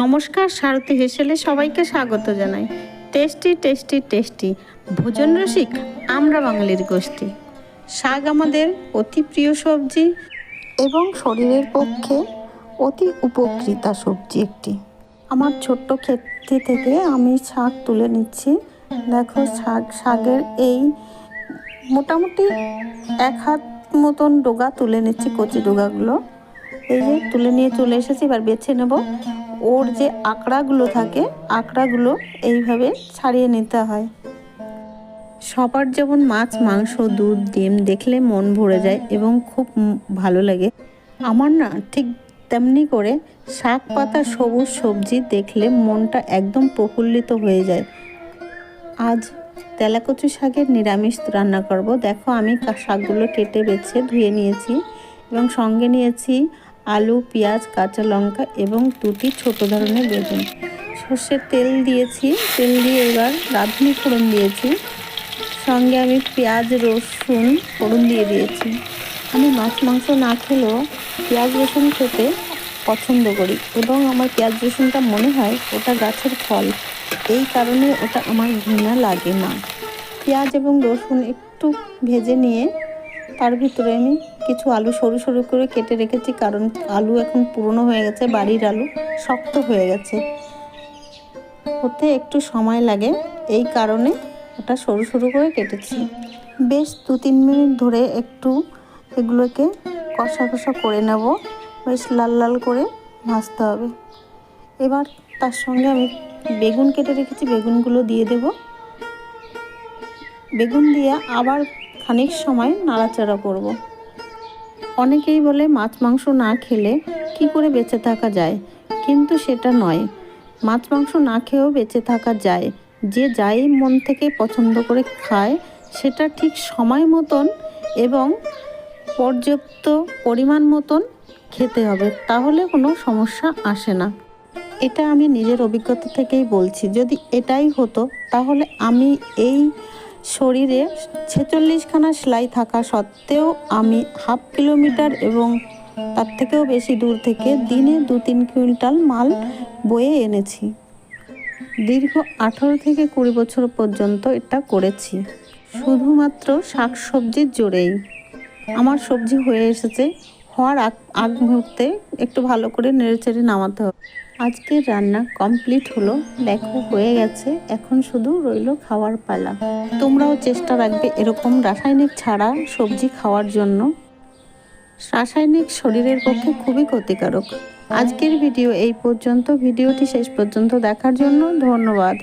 নমস্কার, সারথী হেসেলে সবাইকে স্বাগত জানাই। টেস্টি টেস্টি টেস্টি ভোজন রসিক আমরা বাঙালির গোষ্ঠী। শাক আমাদের অতি প্রিয় সবজি এবং শরীরের পক্ষে অতি উপকৃতা সবজি একটি। আমার ছোট্ট ক্ষেত্রে থেকে আমি শাক তুলে নিচ্ছি। দেখো শাক, শাকের এই মোটামুটি এক হাত মতন ডোগা তুলে নিচ্ছি, কচি ডোগাগুলো। এই যে তুলে নিয়ে চলে এসেছি, এবার বেছে নেব। ওর যে আঁকড়াগুলো থাকে, আঁকড়াগুলো এইভাবে ছাড়িয়ে নিতে হয়। সবার যেমন মাছ, মাংস, দুধ, ডিম দেখলে মন ভরে যায় এবং খুব ভালো লাগে। আমার না ঠিক তেমনি করে শাক পাতা, সবুজ সবজি দেখলে মনটা একদম প্রফুল্লিত হয়ে যায়। আজ তেলাকচু শাকের নিরামিষ রান্না করব। দেখো আমি শাকগুলো কেটে বেছে ধুয়ে নিয়েছি এবং সঙ্গে নিয়েছি আলু, পেঁয়াজ, কাঁচা লঙ্কা এবং দুটি ছোট ধরনের বেগুন। সর্ষের তেল দিয়েছি, তেল দিয়ে এবার রাঁধুনি ফোড়ন দিয়েছি। সঙ্গে আমি পেঁয়াজ, রসুন ফোড়ন দিয়ে দিয়েছি। আমি মাছ, মাংস না খেলেও পেঁয়াজ, রসুন খেতে পছন্দ করি এবং আমার পেঁয়াজ, রসুনটা মনে হয় ওটা গাছের ফল। এই কারণে ওটা আমার ঘৃণা লাগে না। পেঁয়াজ এবং রসুন একটু ভেজে নিয়ে তার ভিতরে আমি কিছু আলু সরু সরু করে কেটে রেখেছি, কারণ আলু এখন পুরনো হয়ে গেছে, বাড়ির আলু শক্ত হয়ে গেছে। হতে একটু সময় লাগে, এই কারণে ওটা সরু সরু করে কেটেছি। বেশ দু তিন মিনিট ধরে একটু এগুলোকে কষা কষা করে নেব, বেশ লাল লাল করে ভাজতে হবে। এবার তার সঙ্গে আমি বেগুন কেটে রেখেছি, বেগুনগুলো দিয়ে দেব। বেগুন দিয়ে আবার খানিক সময় নাড়াচাড়া করব। অনেকেই বলে মাছ মাংস না খেলে কি করে বেঁচে থাকা যায়? কিন্তু সেটা নয়। মাছ মাংস না খেয়েও বেঁচে থাকা যায়। যে যাই মন থেকে পছন্দ করে খায়, সেটা ঠিক সময় মতন এবং পর্যাপ্ত পরিমাণ মতন খেতে হবে, তাহলে কোনো সমস্যা আসে না। এটা আমি নিজের অভিজ্ঞতা থেকেই বলছি। যদি এটাই হতো, তাহলে আমি এই শরীরে ছেচল্লিশখানা সেলাই থাকা সত্ত্বেও আমি হাফ কিলোমিটার এবং তার থেকেও বেশি দূর থেকে দিনে দু তিন কুইন্টাল মাল বয়ে এনেছি। দীর্ঘ আঠারো থেকে কুড়ি বছর পর্যন্ত এটা করেছি। শুধুমাত্র শাক সবজির জোরেই। আমার সবজি হয়ে এসেছে হওয়ার আগ আগ মুহূর্তে একটু ভালো করে নেড়েচেড়ে নামাতে হবে। আজকের রান্না কমপ্লিট হলো, দেখো হয়ে গেছে, এখন শুধু রইল খাওয়ার পালা। তোমরাও চেষ্টা রাখবে এরকম রাসায়নিক ছাড়া সবজি খাওয়ার জন্য। রাসায়নিক শরীরের পক্ষে খুবই ক্ষতিকারক। আজকের ভিডিও এই পর্যন্ত, ভিডিওটি শেষ পর্যন্ত দেখার জন্য ধন্যবাদ।